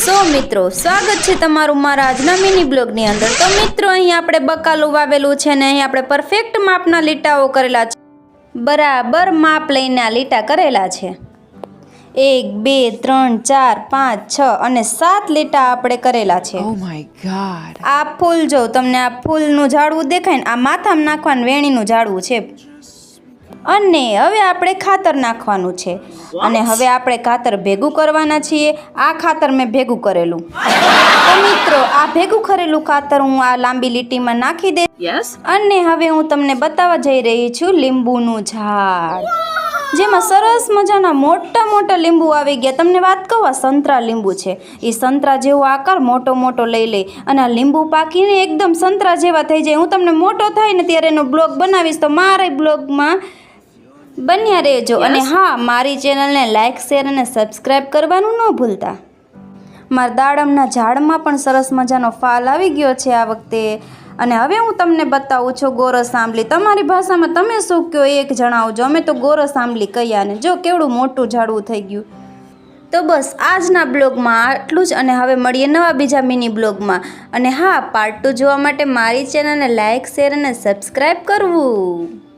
સો મિત્રો સ્વાગત છે તમારું મારા આજના મિની બ્લોગની અંદર. તો મિત્રો અહીં આપણે બકાલું વાવેલું છે ને અહીં આપણે પરફેક્ટ માપના લીટાઓ કરેલા છે. બરાબર માપ લઈને આ લીટા કરેલા છે. એક બે ત્રણ ચાર પાંચ છ અને સાત લીટા આપણે કરેલા છે. Oh. આ ફૂલ જો તમને આ ફૂલનું ઝાડવું દેખાય ને આ માથામાં નાખવાનું વેણીનું ઝાડવું છે. અને હવે આપણે ખાતર નાખવાનું છે. અને હવે આપણે ખાતર ભેગું કરવાના છીએ. આ ખાતર મેં ભેગું કરેલું. તો મિત્રો આ ભેગું કરેલું ખાતર હું આ લાંબી લીટીમાં નાખી દે અને હવે હું તમને બતાવવા જઈ રહી છું લીંબુનું ઝાડ. જેમાં સરસ મજાના મોટા મોટા લીંબુ આવી ગયા. તમને વાત કહું આ સંતરા લીંબુ છે. એ સંતરા જેવો આકાર મોટો મોટો લઈ લે અને આ લીંબુ પાકીને એકદમ સંતરા જેવા થઈ જાય. હું તમને મોટો થાય ને ત્યારે એનો બ્લોગ બનાવીશ તો મારા બ્લોગમાં બન્યા રહેજો. અને હા મારી ચેનલને લાઇક શેર અને સબસ્ક્રાઈબ કરવાનું ન ભૂલતા. મારા દાડમના ઝાડમાં પણ સરસ મજાનો ફાલ આવી ગયો છે આ વખતે. અને હવે હું તમને બતાવું છું ગોરસ આંબલી તમારી ભાષામાં તમે શું કહો એક જણાવજો. અમે તો ગોરસ આંબલી કહીએ ને. જો કેવડું મોટું ઝાડવું થઈ ગયું. તો બસ આજના બ્લોગમાં આટલું જ અને હવે મળીએ નવા બીજા મિની બ્લોગમાં. અને હા પાર્ટ ટુ જોવા માટે મારી ચેનલને લાઇક શેર અને સબસ્ક્રાઈબ કરવું.